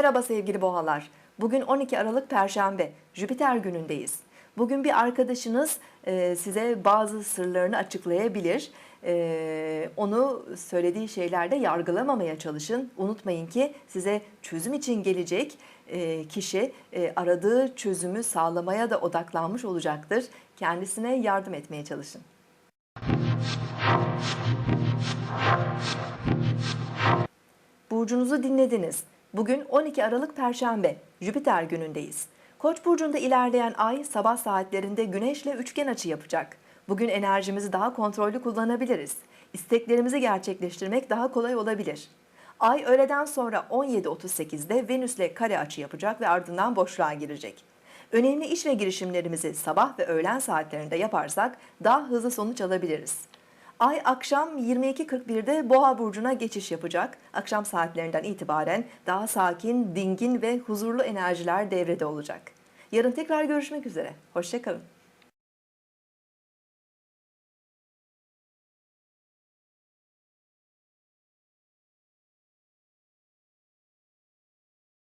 Merhaba sevgili boğalar. Bugün 12 Aralık Perşembe, Jüpiter günündeyiz. Bugün bir arkadaşınız e, size bazı sırlarını açıklayabilir. E, onu söylediği şeylerde yargılamamaya çalışın. Unutmayın ki size çözüm için gelecek e, kişi aradığı çözümü sağlamaya da odaklanmış olacaktır. Kendisine yardım etmeye çalışın. Burcunuzu dinlediniz. Bugün 12 Aralık Perşembe, Jüpiter günündeyiz. Koç burcunda ilerleyen ay sabah saatlerinde Güneş'le üçgen açı yapacak. Bugün enerjimizi daha kontrollü kullanabiliriz. İsteklerimizi gerçekleştirmek daha kolay olabilir. Ay öğleden sonra 17.38'de Venüs'le kare açı yapacak ve ardından boşluğa girecek. Önemli iş ve girişimlerimizi sabah ve öğlen saatlerinde yaparsak daha hızlı sonuç alabiliriz. Ay akşam 22.41'de Boğa burcuna geçiş yapacak. Akşam saatlerinden itibaren daha sakin, dingin ve huzurlu enerjiler devrede olacak. Yarın tekrar görüşmek üzere. Hoşçakalın.